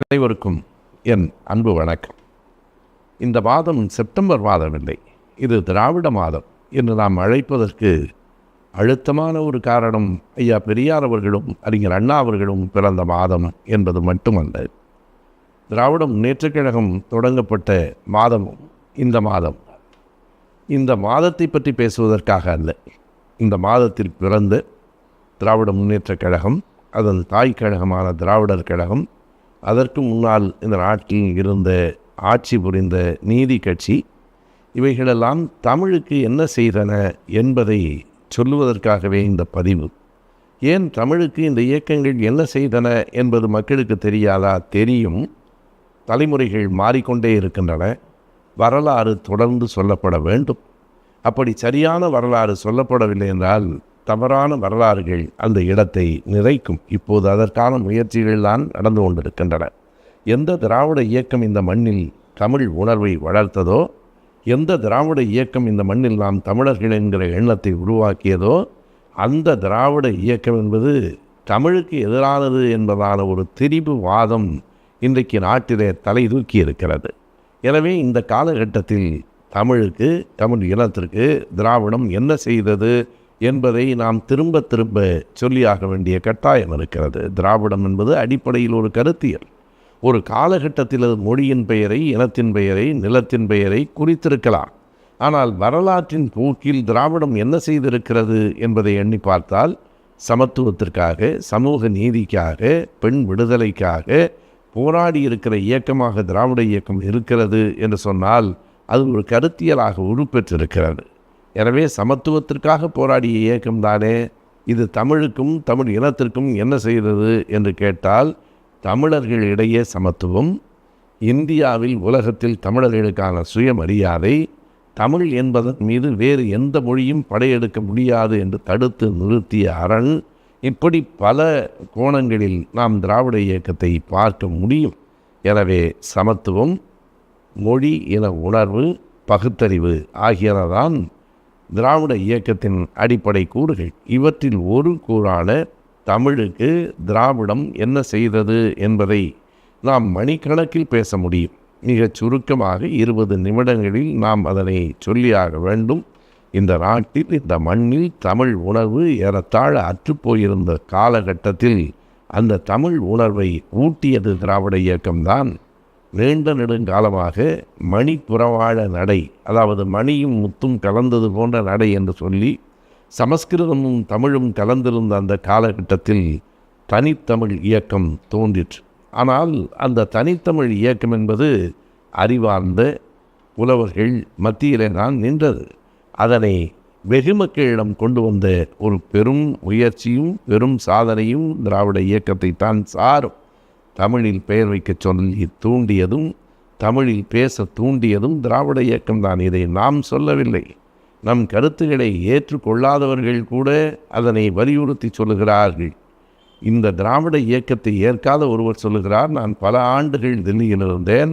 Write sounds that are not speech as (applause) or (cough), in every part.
அனைவருக்கும் என் அன்பு வணக்கம். இந்த மாதம் செப்டம்பர் மாதம் இல்லை. இது திராவிட மாதம் என்று நாம் அழைப்பதற்கு அழுத்தமான ஒரு காரணம் ஐயா பெரியார் அவர்களும் அறிஞர் அண்ணா அவர்களும் பிறந்த மாதம் என்பது மட்டுமல்ல. திராவிட முன்னேற்றக் கழகம் தொடங்கப்பட்ட மாதமும் இந்த மாதம். இந்த மாதத்தை பற்றி பேசுவதற்காக அல்ல. இந்த மாதத்தில் பிறந்த திராவிட முன்னேற்றக் கழகம் அதன் தாய் கழகமான திராவிடர் கழகம் அதற்கு முன்னால் இந்த நாட்டில் இருந்த ஆட்சி புரிந்த நீதி கட்சி இவைகளெல்லாம் தமிழுக்கு என்ன செய்தன என்பதை சொல்லுவதற்காகவே இந்த பதிவு. ஏன் தமிழுக்கு இந்த இயக்கங்கள் என்ன செய்தன என்பது மக்களுக்கு தெரியாதா? தெரியும். தலைமுறைகள் மாறிக்கொண்டே இருக்கின்றன. வரலாறு தொடர்ந்து சொல்லப்பட வேண்டும். அப்படி சரியான வரலாறு சொல்லப்படவில்லை என்றால் தவறான வரலாறுகள் அந்த இடத்தை நிறைக்கும். இப்போது அதற்கான முயற்சிகள் தான் நடந்து கொண்டிருக்கின்றன. எந்த திராவிட இயக்கம் இந்த மண்ணில் தமிழ் உணர்வை வளர்த்ததோ எந்த திராவிட இயக்கம் இந்த மண்ணில் நாம் தமிழர்கள் என்கிற எண்ணத்தை உருவாக்கியதோ அந்த திராவிட இயக்கம் என்பது தமிழுக்கு எதிரானது என்பதான ஒரு திரிபு வாதம் இன்றைக்கு நாட்டிலே தலை தூக்கி இருக்கிறது. எனவே இந்த காலகட்டத்தில் தமிழுக்கு தமிழ் இனத்திற்கு திராவிடம் என்ன செய்தது என்பதை நாம் திரும்ப திரும்ப சொல்லியாக வேண்டிய கட்டாயம் இருக்கிறது. திராவிடம் என்பது அடிப்படையில் ஒரு கருத்தியல். ஒரு காலகட்டத்தில் அது மொழியின் பெயரை இனத்தின் பெயரை நிலத்தின் பெயரை குறித்திருக்கலாம். ஆனால் வரலாற்றின் போக்கில் திராவிடம் என்ன செய்திருக்கிறது என்பதை எண்ணி பார்த்தால் சமத்துவத்திற்காக சமூக நீதிக்காக பெண் விடுதலைக்காக போராடி இருக்கிற இயக்கமாக திராவிட இயக்கம் இருக்கிறது என்று சொன்னால் அது ஒரு கருத்தியலாக உருப்பெற்றிருக்கிறது. எனவே சமத்துவத்திற்காக போராடிய இயக்கம்தானே இது தமிழுக்கும் தமிழ் இனத்திற்கும் என்ன செய்தது என்று கேட்டால் தமிழர்களிடையே சமத்துவம் இந்தியாவில் உலகத்தில் தமிழர்களுக்கான சுயமரியாதை தமிழ் என்பதன் மீது வேறு எந்த மொழியும் படையெடுக்க முடியாது என்று தடுத்து நிறுத்திய அரண் இப்படி பல கோணங்களில் நாம் திராவிட இயக்கத்தை பார்க்க முடியும். எனவே சமத்துவம் மொழி என உணர்வு பகுத்தறிவு ஆகியனதான் திராவிட இயக்கத்தின் அடிப்படை கூறுகள். இவற்றில் ஒரு கூறான தமிழுக்கு திராவிடம் என்ன செய்தது என்பதை நாம் மணிக்கணக்கில் பேச முடியும். மிகச் சுருக்கமாக இருபது நிமிடங்களில் நாம் அதனை சொல்லியாக வேண்டும். இந்த நாட்டில் இந்த மண்ணில் தமிழ் உணர்வு ஏறத்தாழ அற்றுப்போயிருந்த காலகட்டத்தில் அந்த தமிழ் உணர்வை ஊட்டியது திராவிட இயக்கம்தான். நீண்ட நெடுங்காலமாக மணி புறவாழ நடை அதாவது மணியும் முத்தும் கலந்தது போன்ற நடை என்று சொல்லி சமஸ்கிருதமும் தமிழும் கலந்திருந்த அந்த காலகட்டத்தில் தனித்தமிழ் இயக்கம் தோன்றிற்று. ஆனால் அந்த தனித்தமிழ் இயக்கம் என்பது அறிவார்ந்த புலவர்கள் மத்தியிலே தான் நின்றது. அதனை வெகுமக்களிடம் கொண்டு வந்த ஒரு பெரும் முயற்சியும் பெரும் சாதனையும் திராவிட இயக்கத்தை தான் சாரும். தமிழில் பெயர் வைக்கச் சொல்லி தூண்டியதும் தமிழில் பேச தூண்டியதும் திராவிட இயக்கம்தான். இதை நாம் சொல்லவில்லை. நம் கருத்துக்களை ஏற்றுக்கொள்ளாதவர்கள் கூட அதனை வலியுறுத்தி சொல்லுகிறார்கள். இந்த திராவிட இயக்கத்தை ஏற்காத ஒருவர் சொல்லுகிறார். நான் பல ஆண்டுகள் தில்லியில் இருந்தேன்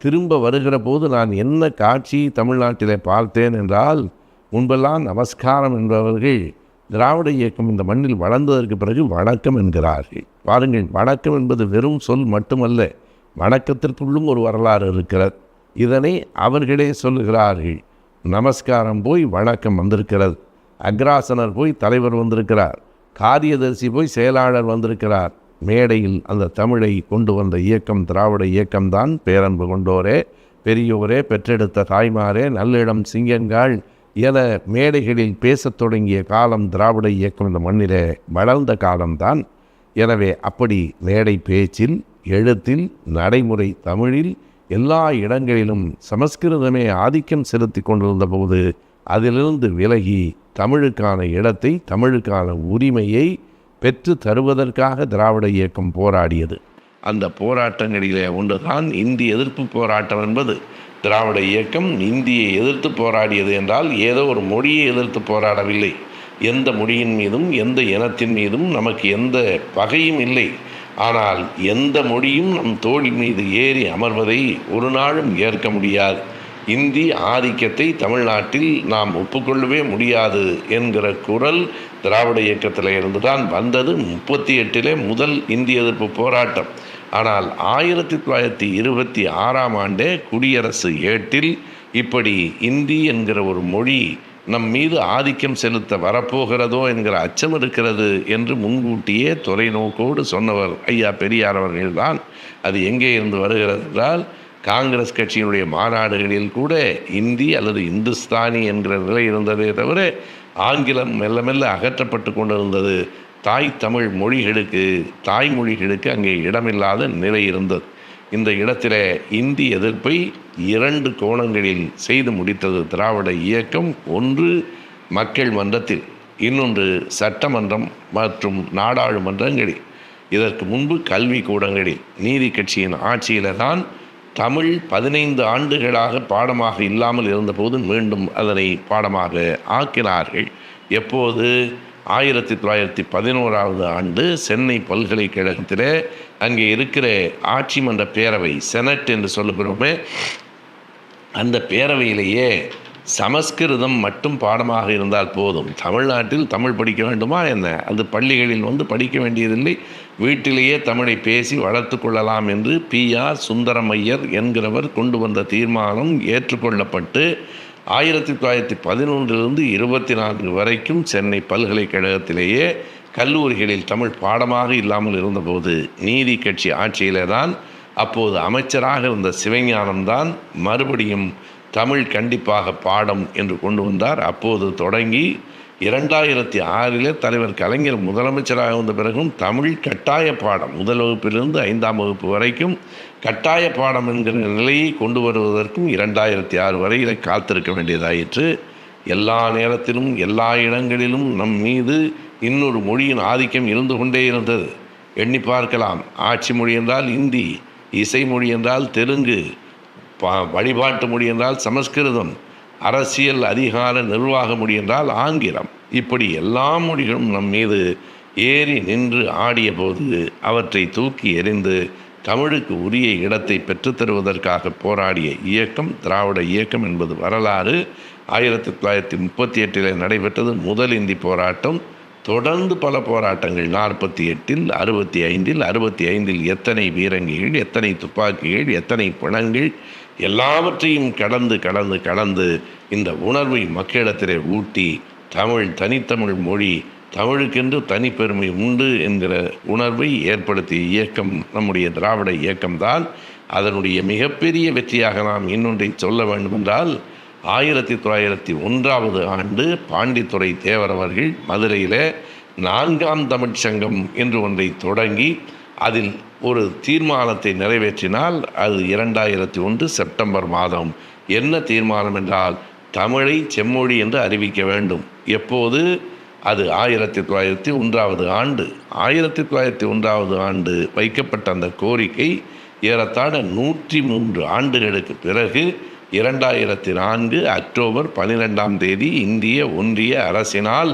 திரும்ப வருகிற போது நான் என்ன காட்சி தமிழ்நாட்டிலே பார்த்தேன் என்றால் முன்பெல்லாம் நமஸ்காரம் என்பவர்கள் திராவிட இயக்கம் இந்த மண்ணில் வளர்ந்ததற்கு பிறகு வணக்கம் என்கிறார்கள். பாருங்கள் வணக்கம் என்பது வெறும் சொல் மட்டுமல்ல வணக்கத்திற்குள்ளும் ஒரு வரலாறு இருக்கிறது. இதனை அவர்களே சொல்லுகிறார்கள். நமஸ்காரம் போய் வணக்கம் வந்திருக்கிறது. அக்ராசனர் போய் தலைவர் வந்திருக்கிறார். காரியதர்சி போய் செயலாளர் வந்திருக்கிறார். மேடையில் அந்த தமிழை கொண்டு வந்த இயக்கம் திராவிட இயக்கம்தான் பேரன்பு கொண்டோரே பெரியோரே பெற்றெடுத்த தாய்மாரே நல்லிடம் சிங்கன்காள் என மேடைகளில் பேசத் தொடங்கிய காலம் திராவிட இயக்கம் இந்த மண்ணிலே வளர்ந்த காலம்தான். எனவே அப்படி மேடை பேச்சில் எழுத்தில் நடைமுறை தமிழில் எல்லா இடங்களிலும் சமஸ்கிருதமே ஆதிக்கம் செலுத்தி கொண்டிருந்த போது அதிலிருந்து விலகி தமிழுக்கான இடத்தை தமிழுக்கான உரிமையை பெற்று தருவதற்காக திராவிட இயக்கம் போராடியது. அந்த போராட்டங்களிலே ஒன்றுதான் இந்தி எதிர்ப்பு போராட்டம் என்பது. திராவிட இயக்கம் இந்தியை எதிர்த்து போராடியது என்றால் ஏதோ ஒரு மொழியை எதிர்த்து போராடவில்லை. எந்த மொழியின் மீதும் எந்த இனத்தின் மீதும் நமக்கு எந்த பகையும் இல்லை. ஆனால் எந்த மொழியும் நம் தோல் மீது ஏறி அமர்வதை ஒரு நாளும் ஏற்க முடியாது. இந்தி ஆதிக்கத்தை தமிழ்நாட்டில் நாம் ஒப்புக்கொள்ளவே முடியாது என்கிற குரல் திராவிட இயக்கத்தில் இருந்துதான் வந்தது. முப்பத்தி எட்டிலே முதல் இந்தி எதிர்ப்பு போராட்டம். ஆனால் ஆயிரத்தி தொள்ளாயிரத்தி இருபத்தி ஆறாம் ஆண்டே குடியரசு ஏட்டில் இப்படி இந்தி என்கிற ஒரு மொழி நம் மீது ஆதிக்கம் செலுத்த வரப்போகிறதோ என்கிற அச்சம் இருக்கிறது என்று முன்கூட்டியே தொலைநோக்கோடு சொன்னவர் ஐயா பெரியார் அவர்கள்தான். அது எங்கே இருந்து வருகிறது என்றால் காங்கிரஸ் கட்சியினுடைய மாநாடுகளில் கூட இந்தி அல்லது இந்துஸ்தானி என்கிற நிலை இருந்ததே தவிர ஆங்கிலம் மெல்ல மெல்ல அகற்றப்பட்டு கொண்டிருந்தது. தாய் தமிழ் மொழிகளுக்கு தாய்மொழிகளுக்கு அங்கே இடமில்லாத நிலை இருந்தது. இந்த இடத்தில் இந்தி எதிர்ப்பை இரண்டு கோணங்களில் செய்து முடித்தது. திராவிட இயக்கம் ஒன்று மக்கள் மன்றத்தில் இன்னொன்று சட்டமன்றம் மற்றும் நாடாளுமன்றங்களில். இதற்கு முன்பு கல்வி கூடங்களில் நீதி கட்சியின் ஆட்சியில் தான் தமிழ் பதினைந்து ஆண்டுகளாக பாடமாக இல்லாமல் இருந்தபோது மீண்டும் அதனை பாடமாக ஆக்கினார்கள். எப்போது? ஆயிரத்தி தொள்ளாயிரத்தி பதினோராவது ஆண்டு சென்னை பல்கலைக்கழகத்தில் அங்கே இருக்கிற ஆட்சி மன்ற பேரவை செனட் என்று சொல்லுகிறோமே அந்த பேரவையிலேயே சமஸ்கிருதம் மட்டும் பாடமாக இருந்தால் போதும். தமிழ்நாட்டில் தமிழ் படிக்க வேண்டுமா என்ன? அது பள்ளிகளில் வந்து படிக்க வேண்டியதில்லை. வீட்டிலேயே தமிழை பேசி வளர்த்து கொள்ளலாம் என்று பி ஆர் சுந்தரமையர் என்கிறவர் கொண்டு வந்த தீர்மானம் ஏற்றுக்கொள்ளப்பட்டு ஆயிரத்தி தொள்ளாயிரத்தி பதினொன்றிலிருந்து இருபத்தி நான்கு வரைக்கும் சென்னை பல்கலைக்கழகத்திலேயே கல்லூரிகளில் தமிழ் பாடமாக இல்லாமல் இருந்தபோது நீதி கட்சி ஆட்சியிலே தான் அப்போது அமைச்சராக இருந்த சிவஞானம்தான் மறுபடியும் தமிழ் கண்டிப்பாக பாடம் என்று கொண்டு வந்தார். அப்போது தொடங்கி இரண்டாயிரத்தி ஆறிலே தலைவர் கலைஞர் முதலமைச்சராக வந்த பிறகும் தமிழ் கட்டாய பாடம் முதல் வகுப்பிலிருந்து ஐந்தாம் வகுப்பு வரைக்கும் கட்டாய பாடம் என்கிற நிலையை கொண்டு வருவதற்கும் இரண்டாயிரத்தி ஆறு வரையில் காத்திருக்க வேண்டியதாயிற்று. எல்லா நேரத்திலும் எல்லா இடங்களிலும் நம் மீது இன்னொரு மொழியின் ஆதிக்கம் இருந்து கொண்டே இருந்தது. எண்ணி பார்க்கலாம். ஆட்சி மொழி என்றால் இந்தி இசை மொழி என்றால் தெலுங்கு பா வழிபாட்டு மொழி என்றால் சமஸ்கிருதம் அரசியல் அதிகார நிர்வாக மொழி என்றால் ஆங்கிலம். இப்படி எல்லா மொழிகளும் நம் மீது ஏறி நின்று ஆடிய போது அவற்றை தூக்கி எறிந்து தமிழுக்கு உரிய இடத்தை பெற்றுத்தருவதற்காக போராடிய இயக்கம் திராவிட இயக்கம் என்பது வரலாறு. ஆயிரத்தி தொள்ளாயிரத்தி முப்பத்தி எட்டில் நடைபெற்றது முதல் இந்தி போராட்டம். தொடர்ந்து பல போராட்டங்கள் நாற்பத்தி எட்டில் அறுபத்தி ஐந்தில் அறுபத்தி ஐந்தில் எத்தனை வீரங்கிகள் எத்தனை துப்பாக்கிகள் எத்தனை பிணங்கள் எல்லாவற்றையும் கடந்து கடந்து கடந்து இந்த உணர்வை மக்களிடத்திலே ஊட்டி தமிழ் தனித்தமிழ் மொழி தமிழுக்கென்று தனிப்பெருமை உண்டு என்கிற உணர்வை ஏற்படுத்திய இயக்கம் நம்முடைய திராவிட இயக்கம்தான் அதனுடைய மிகப்பெரிய வெற்றியாக நாம் இன்னொன்றை சொல்ல வேண்டுமென்றால் ஆயிரத்தி தொள்ளாயிரத்தி ஒன்றாவது ஆண்டு பாண்டித்துறை தேவர் அவர்கள் மதுரையில் நான்காம் தமிழ்ச் சங்கம் என்று ஒன்றை தொடங்கி அதில் ஒரு தீர்மானத்தை நிறைவேற்றினால் அது இரண்டாயிரத்தி ஒன்று செப்டம்பர் மாதம். என்ன தீர்மானம் என்றால் தமிழை செம்மொழி என்று அறிவிக்க வேண்டும். எப்போது? அது ஆயிரத்தி தொள்ளாயிரத்தி ஒன்றாவது ஆண்டு ஆயிரத்தி தொள்ளாயிரத்தி ஒன்றாவது ஆண்டு வைக்கப்பட்ட அந்த கோரிக்கை ஏறத்தாழ நூற்றி மூன்று ஆண்டுகளுக்கு பிறகு இரண்டாயிரத்தி நான்கு அக்டோபர் பனிரெண்டாம் தேதி இந்திய ஒன்றிய அரசினால்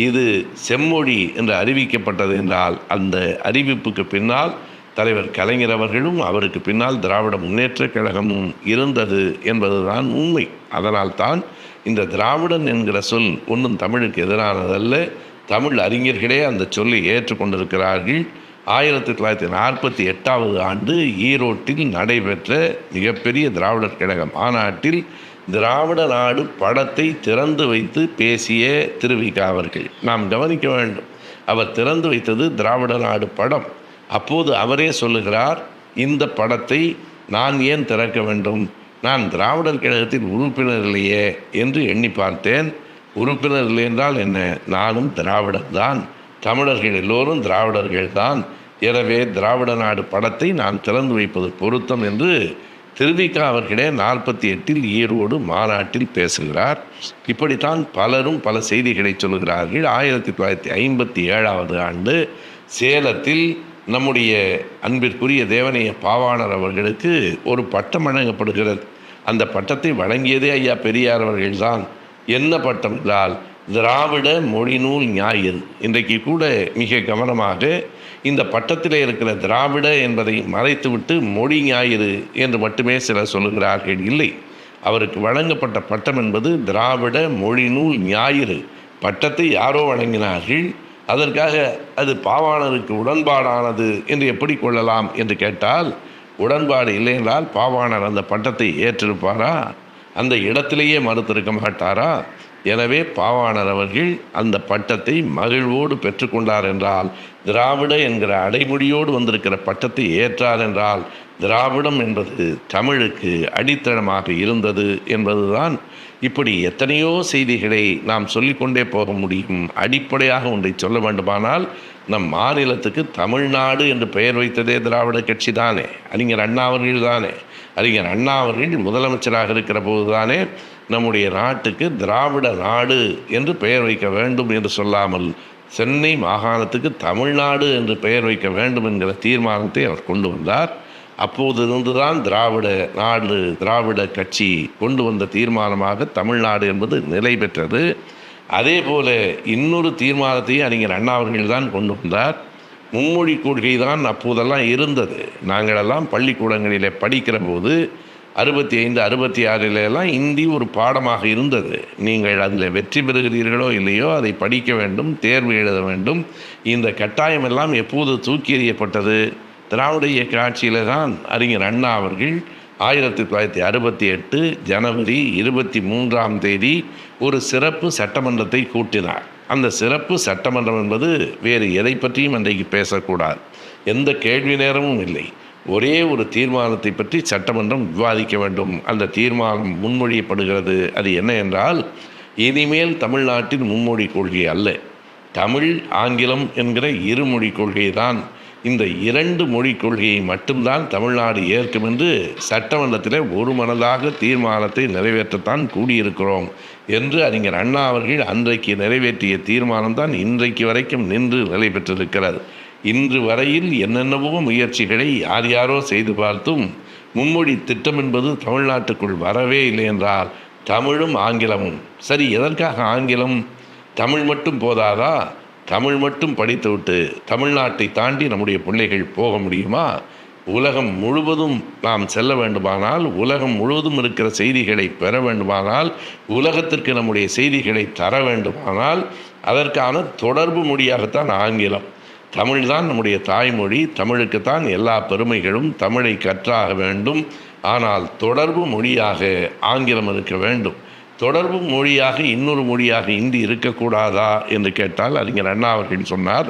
இது செம்மொழி என்று அறிவிக்கப்பட்டது என்றால் அந்த அறிவிப்புக்கு பின்னால் தலைவர் கலைஞர் அவர்களும் அவருக்கு பின்னால் திராவிட முன்னேற்றக் கழகமும் இருந்தது என்பதுதான் உண்மை. அதனால்தான் இந்த திராவிடன் என்கிற சொல் ஒன்றும் தமிழுக்கு எதிரானதல்ல. தமிழ் அறிஞர்களே அந்த சொல்லை ஏற்றுக்கொண்டிருக்கிறார்கள். ஆயிரத்தி தொள்ளாயிரத்தி நாற்பத்தி எட்டாவது ஆண்டு ஈரோட்டில் நடைபெற்ற மிகப்பெரிய திராவிடர் கழக மாநாட்டில் திராவிட நாடு படத்தை திறந்து வைத்து பேசிய திருவிக அவர்கள். நாம் கவனிக்க வேண்டும். அவர் திறந்து வைத்தது திராவிட நாடு படம். அப்போது அவரே சொல்லுகிறார் இந்த படத்தை நான் ஏன் திறக்க வேண்டும்? நான் திராவிடர் கழகத்தின் உறுப்பினர் இல்லையே என்று எண்ணி பார்த்தேன். உறுப்பினர் இல்லை என்றால் என்ன? நானும் திராவிடர் தான். தமிழர்கள் எல்லோரும் திராவிடர்கள் தான். எனவே திராவிட நாடு படத்தை நான் திறந்து வைப்பது பொருத்தம் என்று திருவிக்கா அவர்களே நாற்பத்தி எட்டில் ஈரோடு மாநாட்டில் பேசுகிறார். இப்படித்தான் பலரும் பல செய்திகளை சொல்கிறார்கள். ஆயிரத்தி தொள்ளாயிரத்தி ஐம்பத்தி ஏழாவது ஆண்டு சேலத்தில் நம்முடைய அன்பிற்குரிய தேவனைய பாவாணர் அவர்களுக்கு ஒரு பட்டம் வழங்கப்படுகிறது. அந்த பட்டத்தை வழங்கியதே ஐயா பெரியார் அவர்கள்தான். என்ன பட்டம் என்றால் திராவிட மொழிநூல் ஞாயிறு. இன்றைக்கு கூட மிக கவனமாக இந்த பட்டத்தில் இருக்கிற திராவிட என்பதை மறைத்துவிட்டு மொழி ஞாயிறு என்று மட்டுமே சிலர் சொல்லுகிறார்கள். இல்லை அவருக்கு வழங்கப்பட்ட பட்டம் என்பது திராவிட மொழிநூல் ஞாயிறு. பட்டத்தை யாரோ வழங்கினார்கள். அதற்காக அது பாவாணருக்கு உடன்பாடானது என்று எப்படி கொள்ளலாம் என்று கேட்டால் உடன்பாடு இல்லை என்றால் பாவாணர் அந்த பட்டத்தை ஏற்றிருப்பாரா? அந்த இடத்திலேயே மறுத்திருக்க மாட்டாரா? எனவே பாவாணர் அவர்கள் அந்த பட்டத்தை மகிழ்வோடு பெற்றுக்கொண்டார் என்றால் திராவிட என்கிற அடைமொழியோடு வந்திருக்கிற பட்டத்தை ஏற்றார் என்றால் திராவிடம் என்பது தமிழுக்கு அடித்தளமாக இருந்தது என்பதுதான் இப்படி எத்தனையோ செய்திகளை நாம் சொல்லிக்கொண்டே போக முடியும். அடிப்படையாக ஒன்றை சொல்ல வேண்டுமானால் நம் மாநிலத்துக்கு தமிழ்நாடு என்று பெயர் வைத்ததே திராவிட கட்சி தானே. அறிஞர் அண்ணா அவர்கள் தானே. அறிஞர் அண்ணா அவர்கள் முதலமைச்சராக இருக்கிற போது தானே நம்முடைய நாட்டுக்கு திராவிட நாடு என்று பெயர் வைக்க வேண்டும் என்று சொல்லாமல் சென்னை மாகாணத்துக்கு தமிழ்நாடு என்று பெயர் வைக்க வேண்டும் என்கிற தீர்மானத்தை அவர் கொண்டு வந்தார். அப்போதிருந்து தான் திராவிட நாடு திராவிட கட்சி கொண்டு வந்த தீர்மானமாக தமிழ்நாடு என்பது நிலை பெற்றது. அதே போல இன்னொரு தீர்மானத்தையும் அறிஞர் அண்ணா அவர்கள் தான் கொண்டு வந்தார். மும்மொழி கொள்கை தான் அப்போதெல்லாம் இருந்தது. நாங்களெல்லாம் பள்ளிக்கூடங்களில் படிக்கிற போது அறுபத்தி ஐந்து அறுபத்தி ஆறிலெல்லாம் இந்தி ஒரு பாடமாக இருந்தது. நீங்கள் அதில் வெற்றி பெறுகிறீர்களோ இல்லையோ அதை படிக்க வேண்டும் தேர்வு எழுத வேண்டும். இந்த கட்டாயமெல்லாம் எப்போது தூக்கி எறியப்பட்டது? திராவிட இயக்க ஆட்சியில் தான் அறிஞர் அண்ணா அவர்கள் ஆயிரத்தி தொள்ளாயிரத்தி அறுபத்தி எட்டு ஜனவரி இருபத்தி மூன்றாம் தேதி ஒரு சிறப்பு சட்டமன்றத்தை கூட்டினார். அந்த சிறப்பு சட்டமன்றம் என்பது வேறு எதை பற்றியும் அன்றைக்கு பேசக்கூடாது. எந்த கேள்வி நேரமும் இல்லை. ஒரே ஒரு தீர்மானத்தை பற்றி சட்டமன்றம் விவாதிக்க வேண்டும். அந்த தீர்மானம் முன்மொழியப்படுகிறது. அது என்ன என்றால் இனிமேல் தமிழ்நாட்டின் மும்மொழி கொள்கை அல்ல. தமிழ் ஆங்கிலம் என்கிற இருமொழி கொள்கை தான் இந்த இரண்டு மொழி கொள்கையை மட்டும்தான் தமிழ்நாடு ஏற்கும் என்று சட்டமன்றத்தில் ஒரு மனதாக தீர்மானத்தை நிறைவேற்றத்தான் கூடியிருக்கிறோம் என்று அறிஞர் அண்ணா அவர்கள் அன்றைக்கு நிறைவேற்றிய தீர்மானம் தான் இன்றைக்கு வரைக்கும் நின்று நிலை பெற்றிருக்கிறது. இன்று வரையில் என்னென்னவோ முயற்சிகளை யார் யாரோ செய்து பார்த்தும் மும்மொழி திட்டம் என்பது தமிழ்நாட்டுக்குள் வரவே இல்லை என்றால் தமிழும் ஆங்கிலமும். சரி எதற்காக ஆங்கிலம்? தமிழ் மட்டும் போதாதா? தமிழ் மட்டும் படித்துவிட்டு தமிழ்நாட்டை தாண்டி நம்முடைய பிள்ளைகள் போக முடியுமா? உலகம் முழுவதும் நாம் செல்ல வேண்டுமானால் உலகம் முழுவதும் இருக்கிற செய்திகளை பெற வேண்டுமானால் உலகத்திற்கு நம்முடைய செய்திகளை தர வேண்டுமானால் அதற்கான தொடர்பு மொழியாகத்தான் ஆங்கிலம். தமிழ்தான் நம்முடைய தாய்மொழி தமிழுக்குத்தான் எல்லா பெருமைகளும் தமிழை கற்றாக வேண்டும். ஆனால் தொடர்பு மொழியாக ஆங்கிலம் இருக்க வேண்டும். தொடர்பு மொழியாக இன்னொரு மொழியாக இந்தி இருக்கக்கூடாதா என்று கேட்டால் அறிஞர் அண்ணா அவர்கள் சொன்னார்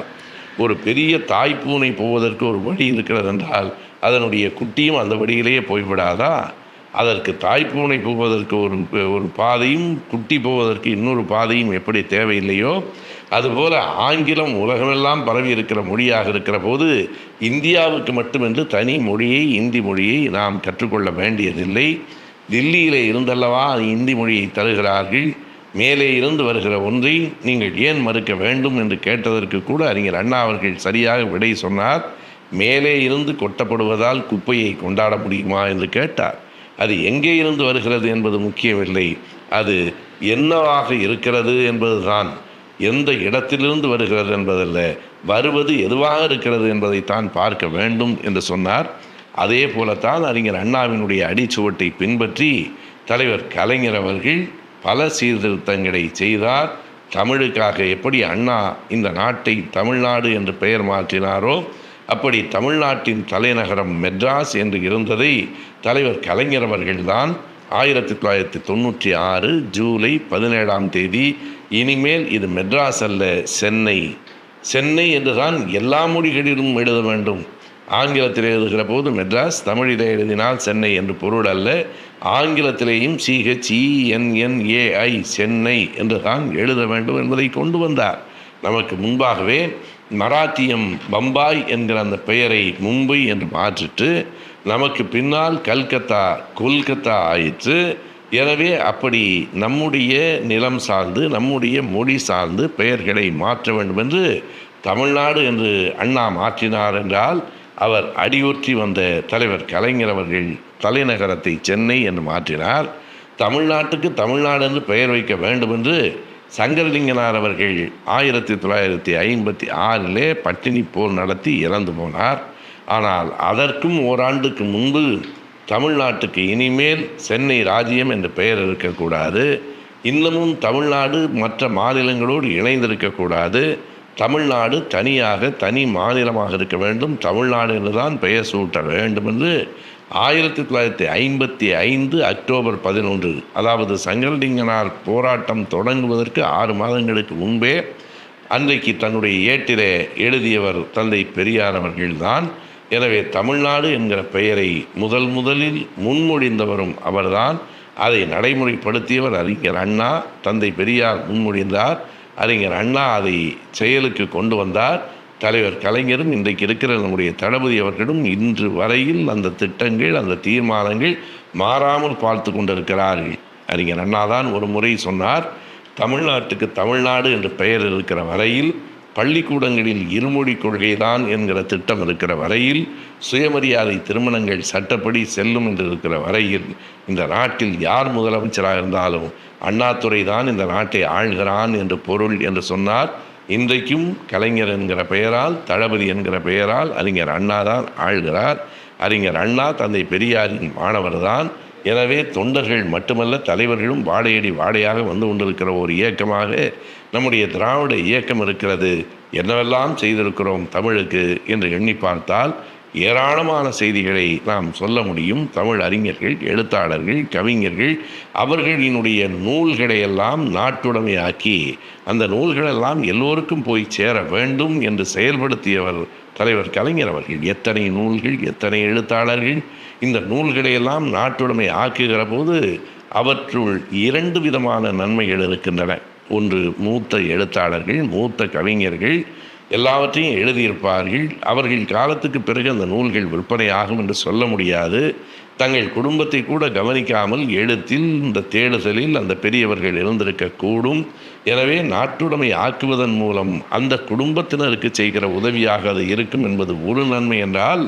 ஒரு பெரிய தாய்ப்பூனை போவதற்கு ஒரு வழி இருக்கிறது என்றால் அதனுடைய குட்டியும் அந்த வழியிலேயே போய்விடாதா? அதற்கு தாய்ப்பூனை போவதற்கு ஒரு ஒரு பாதையும் குட்டி போவதற்கு இன்னொரு பாதையும் எப்படி தேவையில்லையோ? அதுபோல ஆங்கிலம் உலகமெல்லாம் பரவி இருக்கிற மொழியாக இருக்கிற போது இந்தியாவுக்கு மட்டுமென்று தனி மொழியை இந்தி மொழியை நாம் கற்றுக்கொள்ள வேண்டியதில்லை. தில்லியிலே இருந்தல்லவா? இந்தி மொழியை தருகிறார்கள். மேலே இருந்து வருகிற ஒன்றை நீங்கள் ஏன் மறுக்க வேண்டும் என்று கேட்டதற்கு கூட அறிஞர் அண்ணா அவர்கள் சரியாக விடை சொன்னார். மேலே இருந்து கொட்டப்படுவதால் குப்பையை கொண்டாட முடியுமா என்று கேட்டார். அது எங்கே இருந்து வருகிறது என்பது முக்கியமில்லை. அது என்னவாக இருக்கிறது என்பதுதான். எந்த இடத்திலிருந்து வருகிறது என்பதல்ல. வருவது எதுவாக இருக்கிறது என்பதைத்தான் பார்க்க வேண்டும் என்று சொன்னார். அதே போலத்தான் அறிஞர் அண்ணாவினுடைய அடிச்சுவட்டை பின்பற்றி தலைவர் கலைஞர் அவர்கள் பல சீர்திருத்தங்களை செய்தார். தமிழுக்காக எப்படி அண்ணா இந்த நாட்டை தமிழ்நாடு என்று பெயர் மாற்றினாரோ அப்படி தமிழ்நாட்டின் தலைநகரம் மெட்ராஸ் என்று இருந்ததை தலைவர் கலைஞர் அவர்கள்தான் ஆயிரத்தி தொள்ளாயிரத்தி தொண்ணூற்றி ஆறு ஜூலை பதினேழாம் தேதி இனிமேல் இது மெட்ராஸ் அல்ல சென்னை. சென்னை என்றுதான் எல்லா மொழிகளிலும் எழுத வேண்டும். ஆங்கிலத்தில் எழுதுகிற போது மெட்ராஸ் தமிழில் எழுதினால் சென்னை என்று பொருள் அல்ல. ஆங்கிலத்திலேயும் சிஹெச்இஎன்என்ஏஐ சென்னை என்று தான் எழுத வேண்டும் என்பதை கொண்டு வந்தார். நமக்கு முன்பாகவே மராத்தியம் பம்பாய் என்கிற அந்த பெயரை மும்பை என்று மாற்றிட்டு நமக்கு பின்னால் கல்கத்தா கொல்கத்தா ஆயிற்று. எனவே அப்படி நம்முடைய நிலம் சார்ந்து நம்முடைய மொழி சார்ந்து பெயர்களை மாற்ற வேண்டும் என்று தமிழ்நாடு என்று அண்ணா மாற்றினார் என்றால் அவர் அடியொற்றி வந்த தலைவர் கலைஞர் அவர்கள் தலைநகரத்தை சென்னை என்று மாற்றினார். தமிழ்நாட்டுக்கு தமிழ்நாடு என்று பெயர் வைக்க வேண்டும் என்று சங்கரலிங்கனார் அவர்கள் ஆயிரத்தி தொள்ளாயிரத்தி ஐம்பத்தி ஆறிலே பட்டினி போர் நடத்தி இறந்து போனார். ஆனால் அதற்கும் ஓராண்டுக்கு முன்பு தமிழ்நாட்டுக்கு இனிமேல் சென்னை ராஜ்யம் என்ற பெயர் இருக்கக்கூடாது. இன்னமும் தமிழ்நாடு மற்ற மாநிலங்களோடு இணைந்திருக்கக்கூடாது. தமிழ்நாடு தனியாக தனி மாநிலமாக இருக்க வேண்டும். தமிழ்நாடு என்று தான் பெயர் சூட்ட வேண்டும் என்று ஆயிரத்தி தொள்ளாயிரத்தி ஐம்பத்தி ஐந்து அக்டோபர் பதினொன்று அதாவது சங்கரலிங்கனார் போராட்டம் தொடங்குவதற்கு ஆறு மாதங்களுக்கு முன்பே அன்றைக்கு தன்னுடைய ஏட்டிலே எழுதியவர் தந்தை பெரியார் அவர்கள்தான். எனவே தமிழ்நாடு என்கிற பெயரை முதல் முதலில் முன்மொழிந்தவரும் அவர்தான். அதை நடைமுறைப்படுத்தியவர் அறிஞர் அண்ணா தந்தை பெரியார் முன்மொழிந்தார். அறிஞர் அண்ணா அதை செயலுக்கு கொண்டு வந்தார். தலைவர் கலைஞரும் இன்றைக்கு இருக்கிற நம்முடைய தளபதி அவர்களும் இன்று வரையில் அந்த திட்டங்கள் அந்த தீர்மானங்கள் மாறாமல் பார்த்து கொண்டிருக்கிறார்கள். அறிஞர் அண்ணா தான் ஒரு முறை சொன்னார் தமிழ்நாட்டுக்கு தமிழ்நாடு என்று பெயர் இருக்கிற வரையில் பள்ளிக்கூடங்களில் இருமொழி கொள்கைதான் என்கிற திட்டம் இருக்கிற வரையில் சுயமரியாதை திருமணங்கள் சட்டப்படி செல்லும் என்று இருக்கிற வரையில் இந்த நாட்டில் யார் முதலமைச்சராக இருந்தாலும் அண்ணாதுரை தான் இந்த நாட்டை ஆள்கிறான் என்று பொருள் என்று சொன்னார். இன்றைக்கும் கலைஞர் என்கிற பெயரால் தளபதி என்கிற பெயரால் அறிஞர் அண்ணா தான் ஆள்கிறார். அறிஞர் அண்ணா தந்தை பெரியாரின் மாணவர் தான் எனவே தொண்டர்கள் மட்டுமல்ல தலைவர்களும் வாடையடி வாடையாக வந்து கொண்டிருக்கிற ஒரு இயக்கமாக நம்முடைய திராவிட இயக்கம் இருக்கிறது. என்னவெல்லாம் செய்திருக்கிறோம் தமிழுக்கு என்று எண்ணி பார்த்தால் ஏராளமான செய்திகளை நாம் சொல்ல முடியும். தமிழ் அறிஞர்கள் எழுத்தாளர்கள் கவிஞர்கள் அவர்களினுடைய நூல்களையெல்லாம் நாட்டுடைமையாக்கி அந்த நூல்களெல்லாம் எல்லோருக்கும் போய் சேர வேண்டும் என்று செயல்படுத்தியவர் தலைவர் கலைஞர் அவர்கள். எத்தனை நூல்கள் எத்தனை எழுத்தாளர்கள் இந்த நூல்களையெல்லாம் நாட்டுடைமை ஆக்குகிற போது அவற்றுள் இரண்டு விதமான நன்மைகள் இருக்கின்றன. ஒன்று மூத்த எழுத்தாளர்கள் மூத்த கவிஞர்கள் எல்லாவற்றையும் எழுதியிருப்பார்கள். அவர்கள் காலத்துக்கு பிறகு அந்த நூல்கள் விற்பனையாகும் என்று சொல்ல முடியாது. தங்கள் குடும்பத்தை கூட கவனிக்காமல் எழுத்தில் இந்த தேடுதலில் அந்த பெரியவர்கள் இருந்திருக்கக்கூடும் எனவே நாட்டுடைமை ஆக்குவதன் மூலம் அந்த குடும்பத்தினருக்கு செய்கிற உதவியாக அது இருக்கும் என்பது ஒரு நன்மை என்றால்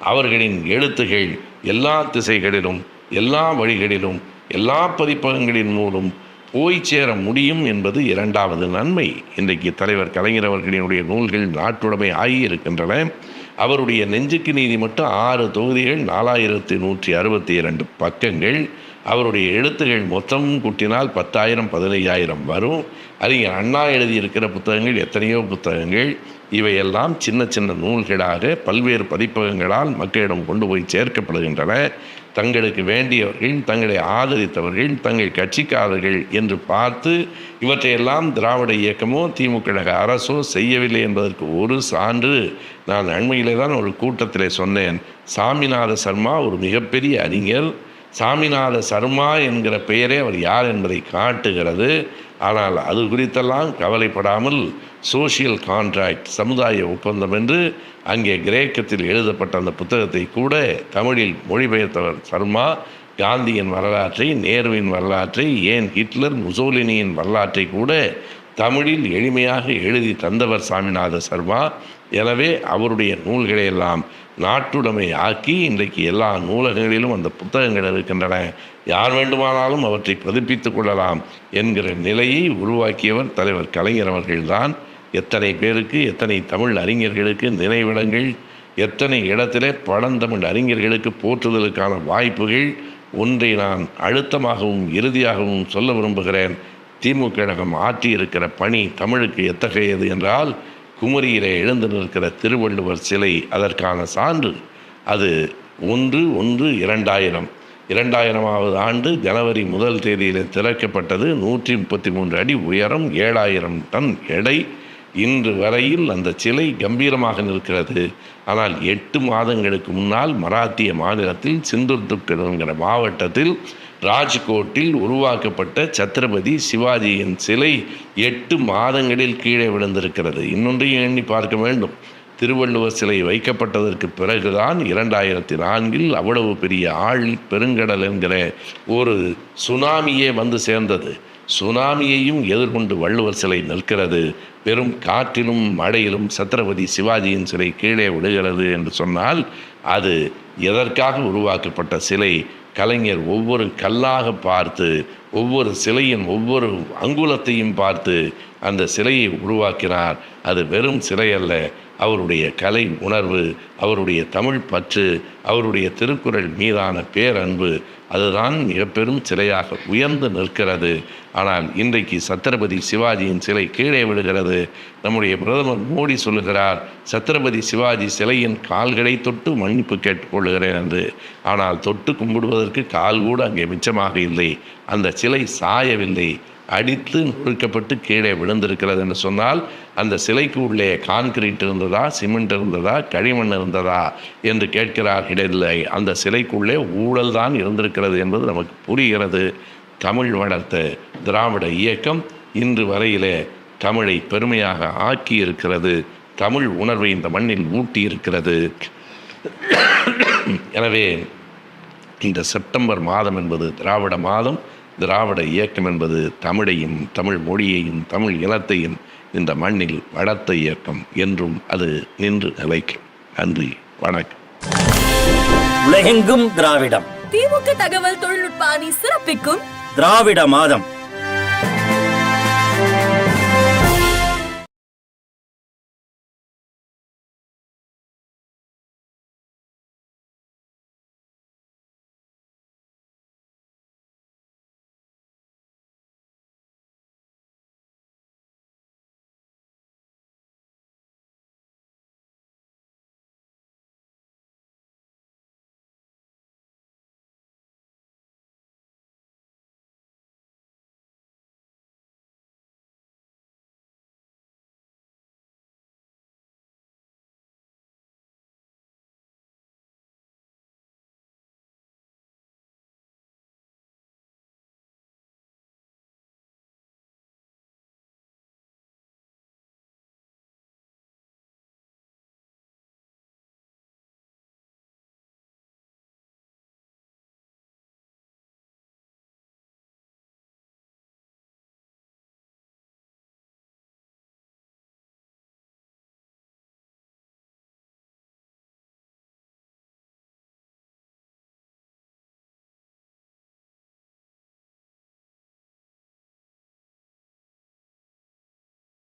அவர்களின் எழுத்துகள் எல்லா திசைகளிலும் எல்லா வழிகளிலும் எல்லா பதிப்பகங்களின் மூலம் போய் சேர முடியும் என்பது இரண்டாவது நன்மை. இன்றைக்கு தலைவர் கலைஞர் அவர்களினுடைய நூல்கள் நாட்டுடைமை ஆகி இருக்கின்றன அவருடைய நெஞ்சுக்கு நீதி மட்டும் ஆறு தொகுதிகள் நாலாயிரத்தி நூற்றி அறுபத்தி இரண்டு பக்கங்கள். அவருடைய எழுத்துகள் மொத்தம் கூட்டினால் பத்தாயிரம் பதினையாயிரம் வரும். அறிஞர் அண்ணா எழுதியிருக்கிற புத்தகங்கள் எத்தனையோ புத்தகங்கள். இவையெல்லாம் சின்ன சின்ன நூல்களாக பல்வேறு பதிப்பகங்களால் மக்களிடம் கொண்டு போய் சேர்க்கப்படுகின்றன. தங்களுக்கு வேண்டியவர்கள் தங்களை ஆதரித்தவர்கள் தங்கள் கட்சிக்காரர்கள் என்று பார்த்து இவற்றையெல்லாம் திராவிட இயக்கமோ திமுக அரசோ செய்யவில்லை என்பதற்கு ஒரு சான்று. நான் அண்மையிலே தான் ஒரு கூட்டத்திலே சொன்னேன். சாமிநாத சர்மா ஒரு மிகப்பெரிய அறிஞர். சாமிநாத சர்மா என்கிற பெயரே அவர் யார் என்பதை காட்டுகிறது. ஆனால் அது குறித்தெல்லாம் கவலைப்படாமல் சோஷியல் கான்ட்ராக்ட் சமுதாய ஒப்பந்தம் என்று அங்கே கிரேக்கத்தில் எழுதப்பட்ட அந்த புத்தகத்தை கூட தமிழில் மொழிபெயர்த்தவர் சர்மா காந்தியின் வரலாற்றை நேருவின் வரலாற்றை ஏன் ஹிட்லர் முசோலினியின் வரலாற்றை கூட தமிழில் எளிமையாக எழுதி தந்தவர் சாமிநாத சர்மா. எனவே அவருடைய நூல்களை எல்லாம் நாட்டுடைமை ஆக்கி இன்றைக்கு எல்லா நூலகங்களிலும் அந்த புத்தகங்கள் இருக்கின்றன. யார் வேண்டுமானாலும் அவற்றை பதிப்பித்துக் கொள்ளலாம் என்கிற நிலையை உருவாக்கியவர் தலைவர் கலைஞர் அவர்கள்தான். எத்தனை பேருக்கு எத்தனை தமிழ் அறிஞர்களுக்கு நினைவிடங்கள் எத்தனை இடத்திலே பழந்தமிழ் அறிஞர்களுக்கு போற்றுதலுக்கான வாய்ப்புகள் ஒன்றை நான் அழுத்தமாகவும் இறுதியாகவும் சொல்ல விரும்புகிறேன். திமுக கழகம் ஆற்றியிருக்கிற பணி தமிழுக்கு எத்தகையது என்றால் குமரியிலே எழுந்து நிற்கிற திருவள்ளுவர் சிலை அதற்கான சான்று. அது ஒன்று ஒன்று இரண்டாயிரம். இரண்டாயிரமாவது ஆண்டு ஜனவரி முதல் தேதியில் திறக்கப்பட்டது. நூற்றி முப்பத்தி மூன்று அடி உயரம் ஏழாயிரம் டன் எடை. இன்று வரையில் அந்த சிலை கம்பீரமாக நிற்கிறது. ஆனால் எட்டு மாதங்களுக்கு முன்னால் மராத்திய மாநிலத்தில் சிந்துர்துக் என்கிற மாவட்டத்தில் ராஜ்கோட்டில் உருவாக்கப்பட்ட சத்ரபதி சிவாஜியின் சிலை எட்டு மாதங்களில் கீழே விழுந்திருக்கிறது. இன்னொன்றையும் எண்ணி பார்க்க வேண்டும். திருவள்ளுவர் சிலை வைக்கப்பட்டதற்கு பிறகுதான் இரண்டாயிரத்தி நான்கில் அவ்வளவு பெரிய ஆழ் பெருங்கடல் என்கிற ஒரு சுனாமியே வந்து சேர்ந்தது. சுனாமியையும் எதிர்கொண்டு வள்ளுவர் சிலை நிற்கிறது. பெரும் காற்றிலும் மழையிலும் சத்ரபதி சிவாஜியின் சிலை கீழே விடுகிறது என்று சொன்னால் அது எதற்காக உருவாக்கப்பட்ட சிலை? கலைஞர் ஒவ்வொரு கல்லாக பார்த்து ஒவ்வொரு சிலையின் ஒவ்வொரு அங்குலத்தையும் பார்த்து அந்த சிலையை உருவாக்கினார். அது வெறும் சிலை அல்ல அவருடைய கலை உணர்வு அவருடைய தமிழ் பற்று அவருடைய திருக்குறள் மீதான பேரன்பு அதுதான் மிக பெரும் சிலையாக உயர்ந்து நிற்கிறது. ஆனால் இன்றைக்கு சத்ரபதி சிவாஜியின் சிலை கீழே விழுகிறது. நம்முடைய பிரதமர் மோடி சொல்லுகிறார் சத்ரபதி சிவாஜி சிலையின் கால்களை தொட்டு மன்னிப்பு கேட்டுக்கொள்கிறேன் என்று. ஆனால் தொட்டு கும்பிடுவதற்கு கால் கூட அங்கே மிச்சமாக இல்லை. அந்த சிலை சாயவில்லை அடித்து நொறுக்கப்பட்டு கீழே விழுந்திருக்கிறது என்று சொன்னால் அந்த சிலைக்கு உள்ளே கான்கிரீட் இருந்ததா சிமெண்ட் இருந்ததா களிமண் இருந்ததா என்று கேட்கிறார் இடையில்லை அந்த சிலைக்குள்ளே ஊழல் தான் இருந்திருக்கிறது என்பது நமக்கு புரிகிறது. தமிழ் வளர்த்த திராவிட இயக்கம் இன்று வரையிலே தமிழை பெருமையாக ஆக்கி இருக்கிறது தமிழ் உணர்வை இந்த மண்ணில் ஊட்டி இருக்கிறது (coughs) எனவே இந்த செப்டம்பர் மாதம் என்பது திராவிட மாதம். திராவிட இயக்கம் என்பது தமிழையும் தமிழ் மொழியையும் தமிழ் இனத்தையும் இந்த மண்ணில் வளர்த்த இயக்கம் என்றும் அது நின்று நிலைக்கும். நன்றி வணக்கம். உலகெங்கும் திராவிடம். திமுக தகவல் தொழில்நுட்ப அணி சிறப்பிக்கும். திராவிட மாதம்.